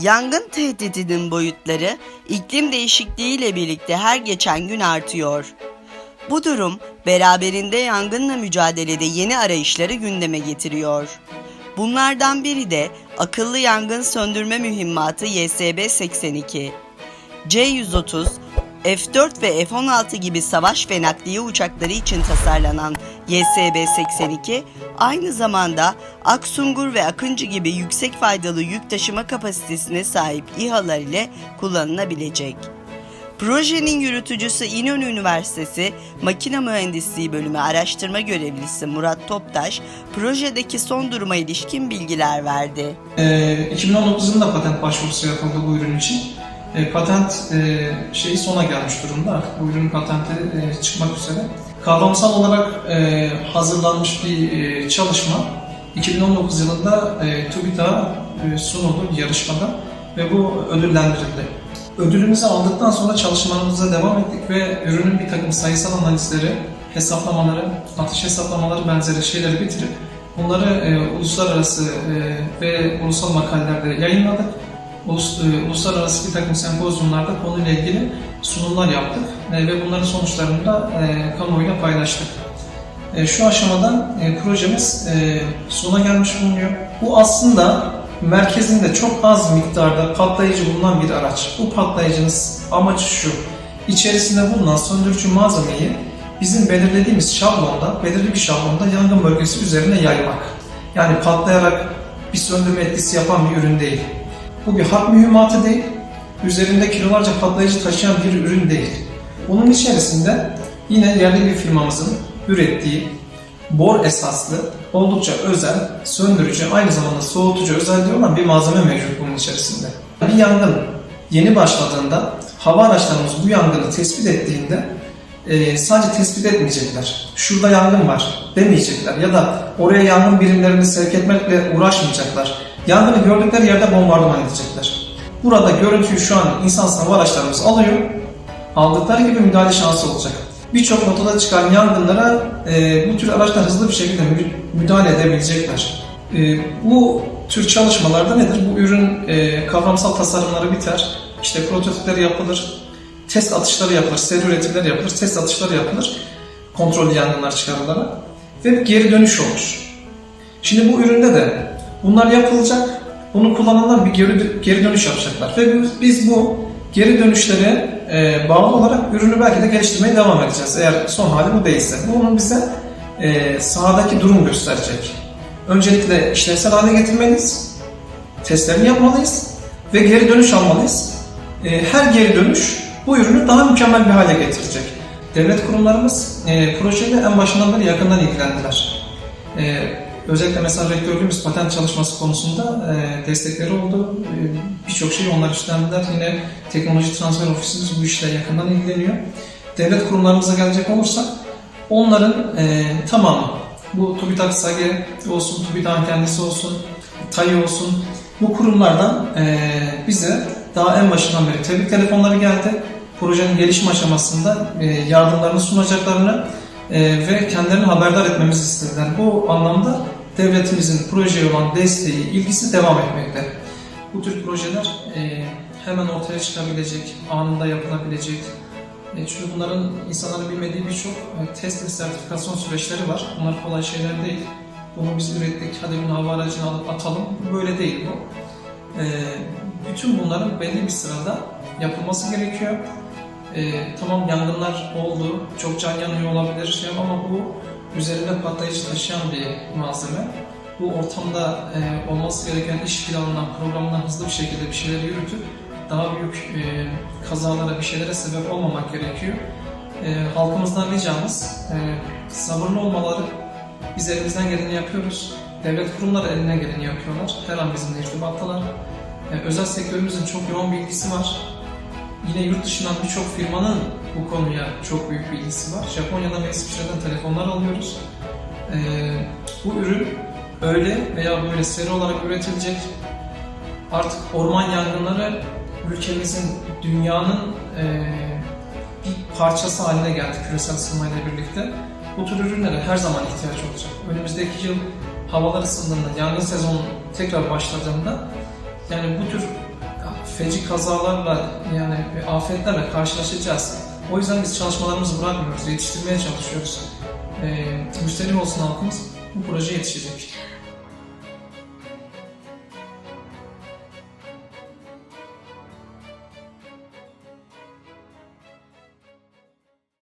Yangın tehdidinin boyutları iklim değişikliğiyle birlikte her geçen gün artıyor. Bu durum beraberinde yangınla mücadelede yeni arayışları gündeme getiriyor. Bunlardan biri de akıllı yangın söndürme mühimmatı YSB-82. C-130, F-4 ve F-16 gibi savaş ve nakliye uçakları için tasarlanan YSB-82, aynı zamanda Aksungur ve Akıncı gibi yüksek faydalı yük taşıma kapasitesine sahip İHA'lar ile kullanılabilecek. Projenin yürütücüsü İnönü Üniversitesi Makine Mühendisliği Bölümü araştırma görevlisi Murat Toptaş, projedeki son duruma ilişkin bilgiler verdi. Ee, 2019 yılında patent başvurusu yapıldı bu ürün için. Ee, patent e, şeyi sona gelmiş durumda. Bu ürünün patenti e, çıkmak üzere. Kavramsal olarak e, hazırlanmış bir e, çalışma 2019 yılında e, TÜBİTAK'a e, sunuldu yarışmada ve bu ödüllendirildi. Ödülümüzü aldıktan sonra çalışmalarımıza devam ettik ve ürünün bir takım sayısal analizleri, hesaplamaları, atış hesaplamaları benzeri şeyleri bitirip bunları e, uluslararası e, ve ulusal makalelerde yayınladık. Ulus, e, uluslararası bir takım sempozyumlarda konuyla ilgili sunumlar yaptık e, ve bunların sonuçlarını da e, kamuoyuyla paylaştık. E, şu aşamada e, projemiz sona gelmiş bulunuyor. Bu aslında merkezinde çok az miktarda patlayıcı bulunan bir araç. Bu patlayıcının amacı şu, içerisinde bulunan söndürücü malzemeyi bizim belirlediğimiz şablonda, belirli bir şablonda yangın bölgesi üzerine yaymak. Yani patlayarak bir söndürme etkisi yapan bir ürün değil. Bu bir harp mühimmatı değil, üzerinde kilolarca patlayıcı taşıyan bir ürün değil. Bunun içerisinde yine yerli bir firmamızın ürettiği bor esaslı, oldukça özel, söndürücü, aynı zamanda soğutucu özelliği olan bir malzeme mevcut bunun içerisinde. Bir yangın yeni başladığında hava araçlarımız bu yangını tespit ettiğinde e, sadece tespit etmeyecekler. Şurada yangın var demeyecekler ya da oraya yangın birimlerini sevk etmekle uğraşmayacaklar. Yangını gördükleri yerde bombardıman edecekler. Burada görüntüyü şu an insan hava araçlarımız alıyor. Aldıkları gibi müdahale şansı olacak. Birçok notada çıkan yangınlara e, bu tür araçlar hızlı bir şekilde mü- müdahale edebilecekler. E, bu tür çalışmalarda nedir? Bu ürün e, kavramsal tasarımları biter, işte prototipleri yapılır, test atışları yapılır, seri üretimleri yapılır, test atışları yapılır, kontrollü yangınlar çıkarılarak ve geri dönüş olur. Şimdi bu üründe de bunlar yapılacak, bunu kullananlar bir geri, geri dönüş yapacaklar ve biz- bu geri dönüşlere e, bağlı olarak ürünü belki de geliştirmeye devam edeceğiz eğer son hali bu değilse. Bunun bize e, sahadaki durum gösterecek. Öncelikle işlevsel hale getirmeliyiz, testlerini yapmalıyız ve geri dönüş almalıyız. E, her geri dönüş bu ürünü daha mükemmel bir hale getirecek. Devlet kurumlarımız e, projeyle en başından beri yakından ilgilendiler. E, özellikle mesela rektörlüğümüz patent çalışması konusunda e, destekleri oldu. E, Birçok şeyi onlar üstlendiler. Yine teknoloji transfer ofisimiz bu işle yakından ilgileniyor. Devlet kurumlarımıza gelecek olursak onların e, tamamı bu TÜBİTAK SAGE olsun, TÜBİTAK'ın kendisi olsun, TAI olsun bu kurumlardan e, bize daha en başından beri tebrik telefonları geldi. Projenin gelişim aşamasında e, yardımlarını sunacaklarını ve kendilerini haberdar etmemizi istediler. Bu anlamda devletimizin projeye olan desteği, ilgisi devam etmekte. Bu tür projeler e, hemen ortaya çıkabilecek, anında yapılabilecek. E, çünkü bunların insanların bilmediği birçok e, test ve sertifikasyon süreçleri var. Bunlar kolay şeyler değil. Bunu biz ürettik, hadi bunu hava aracına alıp atalım. Böyle değil bu. Bütün bunların belli bir sırada yapılması gerekiyor. E, tamam yangınlar oldu, çok can yanıyor olabilir şey ama bu üzerinde patlayıcı taşıyan bir malzeme. Bu ortamda e, olması gereken iş planından, programından hızlı bir şekilde bir şeyler yürütüp daha büyük e, kazalara, bir şeylere sebep olmamak gerekiyor. E, halkımızdan ricamız e, sabırlı olmaları. Biz elimizden geleni yapıyoruz. Devlet kurumları eline geleni yapıyorlar. Her an bizimle irtibattalar. E, özel sektörümüzün çok yoğun bir ilgisi var. Yine yurt dışından birçok firmanın bu konuya çok büyük bir ilgisi var. Japonya'dan ve İsviçre'den telefonlar alıyoruz. Ee, bu ürün öyle veya böyle seri olarak üretilecek. Artık orman yangınları ülkemizin, dünyanın eee, bir parçası haline geldi küresel ısınmayla birlikte. Bu tür ürünlere her zaman ihtiyaç olacak. Önümüzdeki yıl havalar ısındığında, yangın sezonu tekrar başladığında yani bu tür feci kazalarla yani afetlerle karşılaşacağız. O yüzden biz çalışmalarımızı bırakmıyoruz, yetiştirmeye çalışıyoruz. E, müsterih olsun halkımız bu proje yetişecek.